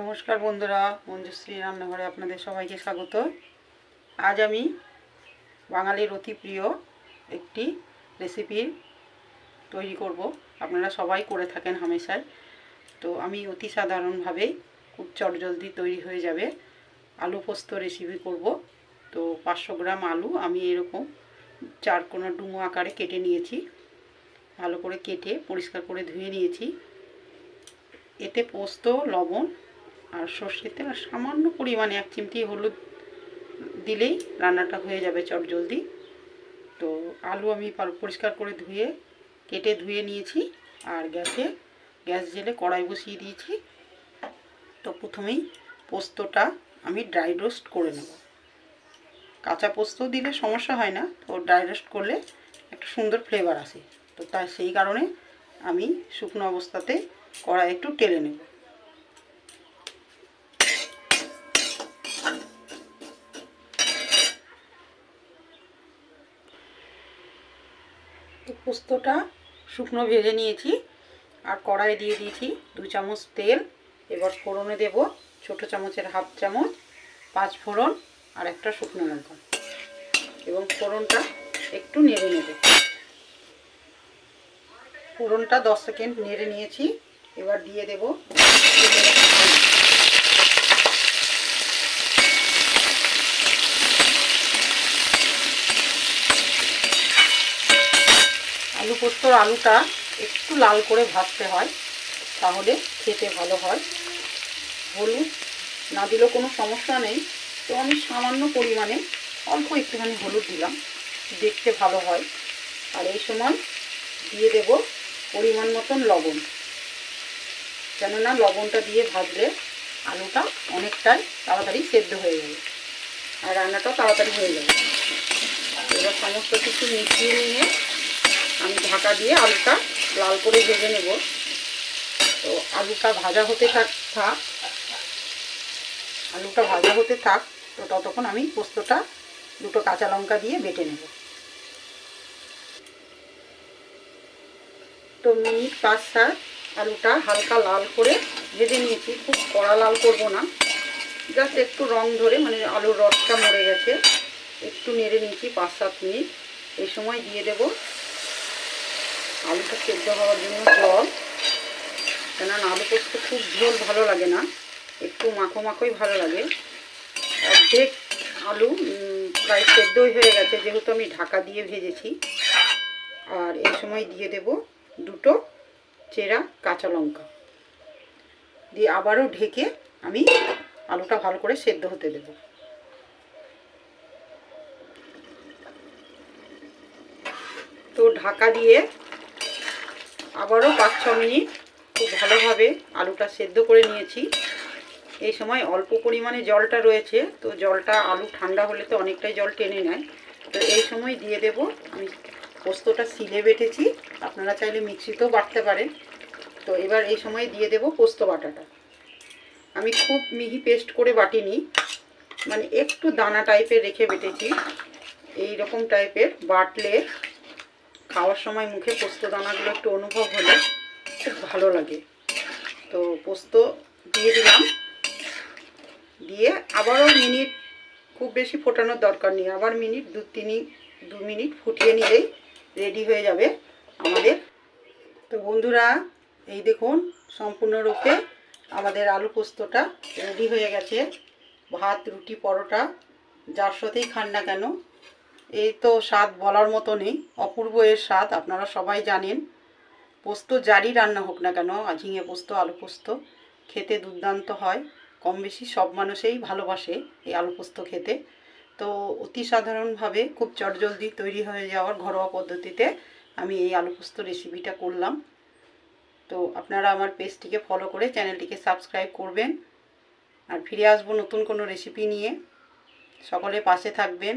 নমস্কার বন্ধুরা, মঞ্জুশ্রী রান্নাঘরে আপনাদের সবাইকে স্বাগত। আজ আমি বাঙালির অতি প্রিয় একটি রেসিপি তৈরি করব। আপনারা সবাই করে থাকেন হামেশায় তো আমি অতি সাধারণভাবে খুব চটজলদি তৈরি হয়ে যাবে। আলু পোস্ত রেসিপি করব। তো পাঁচশো গ্রাম আলু আমি এরকম চার কোনো ডুমো আকারে কেটে নিয়েছি। ভালো করে কেটে পরিষ্কার করে ধুয়ে নিয়েছি। এতে পোস্ত, লবণ আর সর্ষের তেল আর সামান্য পরিমাণে এক চিমটি হলুদ দিলেই রান্নাটা হয়ে যাবে চট জলদি। তো আলু আমি পরিষ্কার করে ধুয়ে, কেটে ধুয়ে নিয়েছি আর গ্যাসে, গ্যাস জেলে কড়াই বসিয়ে দিয়েছি। তো প্রথমেই পোস্তটা আমি ড্রাই রোস্ট করে নেব। কাঁচা পোস্ত দিলে সমস্যা হয় না, তো ড্রাই রোস্ট করলে একটা সুন্দর ফ্লেভার আসে। তো তাই সেই কারণে আমি শুকনো অবস্থাতে কড়াই একটু টেলে নেব। পোস্তটা শুকনো ভেজে নিয়েছি আর কড়াই দিয়ে দিয়েছি দু চামচ তেল। এবার ফোড়নে দেব ছোট চামচের হাফ চামচ পাঁচ ফোড়ন আর একটা শুকনো লঙ্কা। এবং ফোড়নটা একটু নেড়ে নেবে। ফোড়নটা দশ সেকেন্ড নেড়ে নিয়েছি। এবার দিয়ে দেব পোস্তর আলুটা একটু লাল করে ভাজতে হয়, তাহলে খেতে ভালো হয়। হলুদ না দিলেও কোনো সমস্যা নেই, তো আমি সামান্য পরিমাণে অল্প একটুখানি হলুদ দিলাম, দেখতে ভালো হয়। আর এই সময় দিয়ে দেব পরিমাণ মতন লবণ। কেননা লবণটা দিয়ে ভাজলে আলুটা অনেকটাই তাড়াতাড়ি সেদ্ধ হয়ে যাবে আর রান্নাটাও তাড়াতাড়ি হয়ে যাবে। এবার সমস্ত কিছু মিশিয়ে নিয়ে আমি ঢাকা দিয়ে আলুটা লাল করে ভেজে নেব। তো আলুটা ভাজা হতে থাক থাক। আলুটা ভাজা হতে থাক, তো ততক্ষণ আমি পোস্তটা দুটো কাঁচা লঙ্কা দিয়ে বেটে নেব। তো মিনিট পাঁচ সাত আলুটা হালকা লাল করে ভেজে নিয়েছি। খুব কড়া লাল করব না। জাস্ট একটু রং ধরে মানে আলুর রসটা মরে গেছে। একটু নেড়ে নিয়েছি পাঁচ সাত মিনিট। এই সময় দিয়ে দেব আলুটা সেদ্ধ হওয়ার জন্য জল। কেননা আলু পোস্ত খুব ঝোল ভালো লাগে না। একটু মাখো মাখোই ভালো লাগে। অর্ধেক আলু প্রায় সেদ্ধই হয়ে গেছে, যেহেতু আমি ঢাকা দিয়ে ভেজেছি। আর এই সময় দিয়ে দেব দুটো চেরা কাঁচা লঙ্কা। দিয়ে আবারও ঢেকে আমি আলুটা ভালো করে সেদ্ধ হতে দেব। তো ঢাকা দিয়ে আবারও পাঁচ ছ মিনিট খুব ভালোভাবে আলুটা সেদ্ধ করে নিয়েছি। এই সময় অল্প পরিমাণে জলটা রয়েছে, তো জলটা আলু ঠান্ডা হলে তো অনেকটাই জল টেনে নেয়। তো এই সময় দিয়ে দেব, আমি পোস্তটা সিলে বেটেছি, আপনারা চাইলে মিক্সিতেও বাটতে পারেন। তো এবার এই সময় দিয়ে দেব পোস্ত বাটাটা। আমি খুব মিহি পেস্ট করে বাটিনি মানে একটু দানা টাইপের রেখে বেটেছি। এই রকম টাইপের বাটলে খাওয়ার সময় মুখে পোস্ত দানাগুলো একটু অনুভব হলে ভালো লাগে। তো পোস্ত দিয়ে দিলাম। দিয়ে আবারও মিনিট খুব বেশি ফোটানোর দরকার নেই। আবার মিনিট দু তিন দু মিনিট ফুটিয়ে নিলেই রেডি হয়ে যাবে আমাদের। তো বন্ধুরা, এই দেখুন সম্পূর্ণরূপে আমাদের আলু পোস্তটা রেডি হয়ে গেছে। ভাত, রুটি, পরোটা, যার সাথেই খান না কেন এই তো স্বাদ বলার মতো নেই। অপূর্ব এর স্বাদ, আপনারা সবাই জানেন। পোস্ত জারি রান্না হোক না কেন ঝিঙে পোস্ত, আলু পোস্ত, খেতে দুর্দান্ত হয়। কম বেশি সব মানুষেই ভালোবাসে এই আলু পোস্ত খেতে। তো অতি সাধারণভাবে খুব চটজলদি তৈরি হয়ে যাওয়ার ঘরোয়া পদ্ধতিতে আমি এই আলু পোস্ত রেসিপিটা করলাম। তো আপনারা আমার পেজটিকে ফলো করে চ্যানেলটিকে সাবস্ক্রাইব করবেন। আর ফিরে আসব নতুন কোনো রেসিপি নিয়ে। সকলে পাশে থাকবেন।